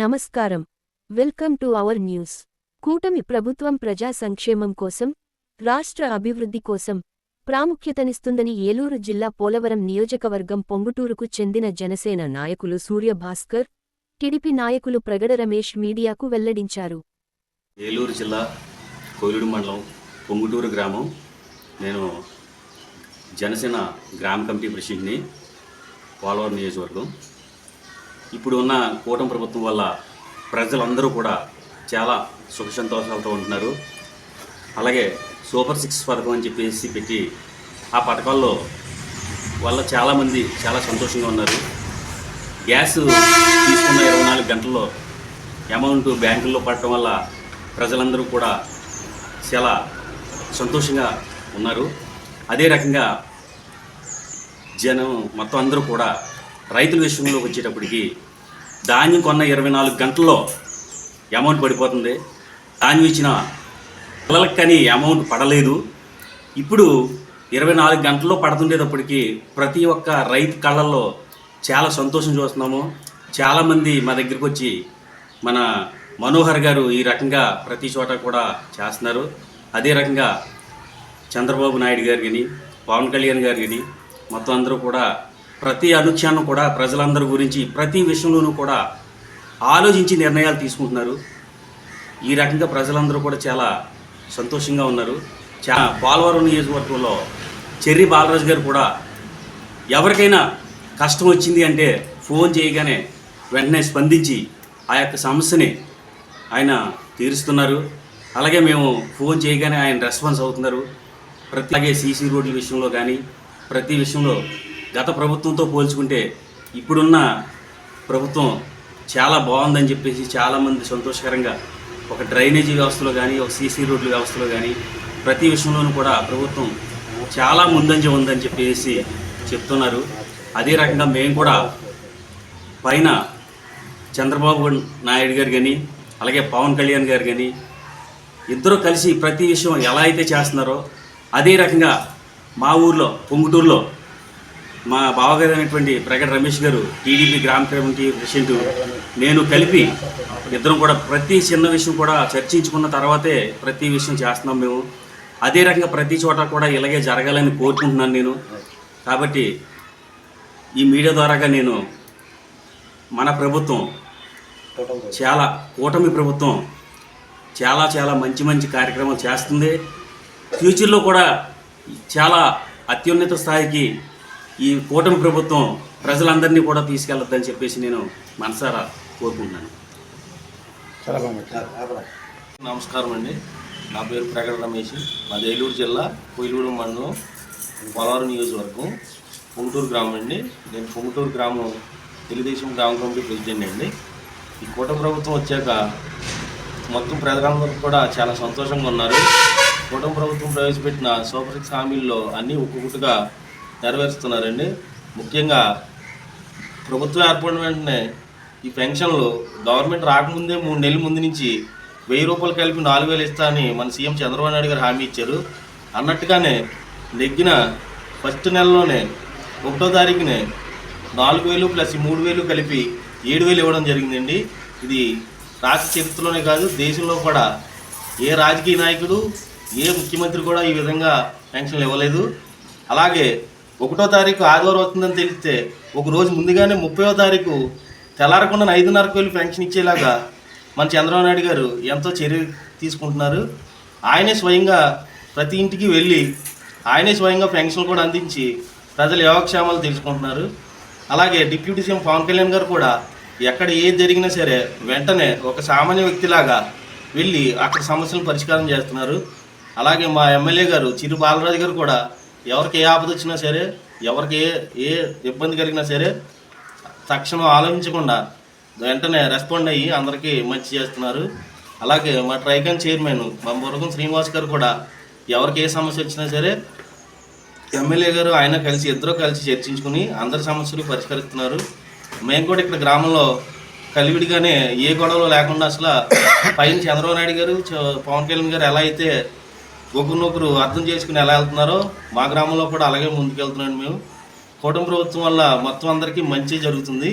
నమస్కారం. Welcome to our news. కూటమి ప్రభుత్వం ప్రజా సంక్షేమం కోసం రాష్ట్ర అభివృద్ధి కోసం ప్రాముఖ్యతనిస్తుందని ఏలూరు జిల్లా పోలవరం నియోజకవర్గం పొంగుటూరుకు చెందిన జనసేన నాయకులు సూర్యభాస్కర్ టిడిపి నాయకులు ప్రగడ రమేష్ మీడియాకు వెల్లడించారు. ఏలూరు జిల్లా కోయిలూరు మండలం పొంగుటూరు గ్రామం. నేను జనసేన గ్రామ కమిటీ ప్రెసిడెంట్ని పోలవరం నియోజకవర్గం. ఇప్పుడు ఉన్న కూటమి ప్రభుత్వం వల్ల ప్రజలందరూ కూడా చాలా సుఖ సంతోషాలతో ఉంటున్నారు. అలాగే సూపర్ సిక్స్ పథకం అని చెప్పేసి పెట్టి ఆ పథకాల్లో వల్ల చాలామంది చాలా సంతోషంగా ఉన్నారు. గ్యాస్ తీసుకున్న ఇరవై నాలుగు గంటల్లో అమౌంట్ బ్యాంకుల్లో పడటం వల్ల ప్రజలందరూ కూడా చాలా సంతోషంగా ఉన్నారు. అదే రకంగా జనం మొత్తం అందరూ కూడా రైతుల విషయంలోకి వచ్చేటప్పటికి ధాన్యం కొన్న ఇరవై నాలుగు గంటల్లో అమౌంట్ పడిపోతుంది. ధాన్యం ఇచ్చిన పిల్లలకి కానీ అమౌంట్ పడలేదు. ఇప్పుడు ఇరవై నాలుగు గంటల్లో పడుతుండేటప్పటికి ప్రతి ఒక్క రైతు కళ్ళల్లో చాలా సంతోషం చూస్తున్నాము. చాలామంది మా దగ్గరికి వచ్చి మన మనోహర్ గారు ఈ రకంగా ప్రతి చోట కూడా చేస్తున్నారు. అదే రకంగా చంద్రబాబు నాయుడు గారు కానీ పవన్ కళ్యాణ్ గారు కానీ మొత్తం అందరూ కూడా ప్రతి అనుక్షణం కూడా ప్రజలందరి గురించి ప్రతి విషయంలోనూ కూడా ఆలోచించి నిర్ణయాలు తీసుకుంటున్నారు. ఈ రకంగా ప్రజలందరూ కూడా చాలా సంతోషంగా ఉన్నారు. చా పోలవరం నియోజకవర్గంలో చెర్రి బాలరాజు గారు కూడా ఎవరికైనా కష్టం వచ్చింది అంటే ఫోన్ చేయగానే వెంటనే స్పందించి ఆ యొక్క సమస్యని ఆయన తీరుస్తున్నారు. అలాగే మేము ఫోన్ చేయగానే ఆయన రెస్పాన్స్ అవుతున్నారు. ప్రతి అలాగే సీసీ రోడ్ల విషయంలో కానీ ప్రతి విషయంలో గత ప్రభుత్వంతో పోల్చుకుంటే ఇప్పుడున్న ప్రభుత్వం చాలా బాగుందని చెప్పేసి చాలామంది సంతోషకరంగా ఒక డ్రైనేజీ వ్యవస్థలో కానీ ఒక సీసీ రోడ్ల వ్యవస్థలో కానీ ప్రతి విషయంలోనూ కూడా ప్రభుత్వం చాలా ముందంజ ఉందని చెప్పేసి చెప్తున్నారు. అదే రకంగా మేము కూడా పైన చంద్రబాబు నాయుడు గారు కానీ అలాగే పవన్ కళ్యాణ్ గారు కానీ ఇద్దరు కలిసి ప్రతి విషయం ఎలా అయితే చేస్తున్నారో అదే రకంగా మా ఊర్లో పొంగుటూరులో మా బావగారు అయినటువంటి ప్రగడ రమేష్ గారు టీడీపీ గ్రామ కమిటీ ప్రెసిడెంట్ నేను కలిపి ఇద్దరం కూడా ప్రతి చిన్న విషయం కూడా చర్చించుకున్న తర్వాతే ప్రతి విషయం చేస్తున్నాం మేము. అదే రకంగా ప్రతి చోట కూడా ఇలాగే జరగాలని కోరుకుంటున్నాను నేను. కాబట్టి ఈ మీడియా ద్వారాగా నేను మన ప్రభుత్వం చాలా కూటమి ప్రభుత్వం చాలా చాలా మంచి మంచి కార్యక్రమాలు చేస్తుంది. ఫ్యూచర్లో కూడా చాలా అత్యున్నత స్థాయికి ఈ కూటమి ప్రభుత్వం ప్రజలందరినీ కూడా తీసుకెళ్ళొద్దని చెప్పేసి నేను మనసారా కోరుకుంటున్నాను. నమస్కారం అండి. నా పేరు ప్రగడ రమేష్. మాది ఏలూరు జిల్లా కొయిలూరు మండలం పోలవరం నియోజకవర్గం పొంగుటూరు గ్రామం అండి. నేను పొంగుటూరు గ్రామం తెలుగుదేశం గ్రామ కమిటీ ప్రెసిడెంట్ అండి. ఈ కూటమి ప్రభుత్వం వచ్చాక మొత్తం ప్రజలందరూ కూడా చాలా సంతోషంగా ఉన్నారు. కూటమి ప్రభుత్వం ప్రవేశపెట్టిన సూపర్ సిక్స్ హామీల్లో అన్నీ ఒక్కొక్కటిగా నెరవేరుస్తున్నారండి. ముఖ్యంగా ప్రభుత్వం ఏర్పడిన వెంటనే ఈ పెన్షన్లు గవర్నమెంట్ రాకముందే మూడు నెలల ముందు నుంచి వెయ్యి రూపాయలు కలిపి నాలుగు వేలు ఇస్తా అని మన సీఎం చంద్రబాబు నాయుడు గారు హామీ ఇచ్చారు. అన్నట్టుగానే నెగ్గిన ఫస్ట్ నెలలోనే ఒకటో తారీఖునే నాలుగు వేలు ప్లస్ మూడు వేలు కలిపి ఏడు వేలు ఇవ్వడం జరిగిందండి. ఇది రాష్ట్ర చరిత్రలోనే కాదు దేశంలో కూడా ఏ రాజకీయ నాయకుడు ఏ ముఖ్యమంత్రి కూడా ఈ విధంగా పెన్షన్లు ఇవ్వలేదు. అలాగే ఒకటో తారీఖు ఆదివారం వస్తుందని తెలిస్తే ఒక రోజు ముందుగానే ముప్పయో తారీఖు తెల్లారకుండా ఐదున్నరకు వెళ్ళి పెన్షన్ ఇచ్చేలాగా మన చంద్రబాబు నాయుడు గారు ఎంతో చర్య తీసుకుంటున్నారు. ఆయనే స్వయంగా ప్రతి ఇంటికి వెళ్ళి ఆయనే స్వయంగా పెన్షన్లు కూడా అందించి ప్రజల యోగక్షేమాలు తెలుసుకుంటున్నారు. అలాగే డిప్యూటీ సీఎం పవన్ కళ్యాణ్ గారు కూడా ఎక్కడ ఏది జరిగినా సరే వెంటనే ఒక సామాన్య వ్యక్తిలాగా వెళ్ళి అక్కడ సమస్యలను పరిష్కారం చేస్తున్నారు. అలాగే మా ఎమ్మెల్యే గారు చిరు బాలరాజు గారు కూడా ఎవరికి ఏ ఆపద వచ్చినా సరే ఎవరికి ఏ ఏ ఇబ్బంది కలిగినా సరే తక్షణం ఆలోచించకుండా వెంటనే రెస్పాండ్ అయ్యి అందరికీ మంచి చేస్తున్నారు. అలాగే మా ట్రైకన్ చైర్మన్ మా మురగం శ్రీనివాస్ గారు కూడా ఎవరికి ఏ సమస్య వచ్చినా సరే ఎమ్మెల్యే గారు ఆయన కలిసి ఇద్దరు కలిసి చర్చించుకుని అందరి సమస్యలు పరిష్కరిస్తున్నారు. మేము కూడా ఇక్కడ గ్రామంలో కలివిడిగానే ఏ గొడవలు లేకుండా అసలు పైన చంద్రబాబు నాయుడు గారు చ- పవన్ కళ్యాణ్ గారు ఎలా అయితే ఒకరినొకరు అర్థం చేసుకుని ఎలా వెళ్తున్నారో మా గ్రామంలో కూడా అలాగే ముందుకెళ్తున్నాం మేము. కూటమి ప్రభుత్వం వల్ల మొత్తం అందరికీ మంచి జరుగుతుంది.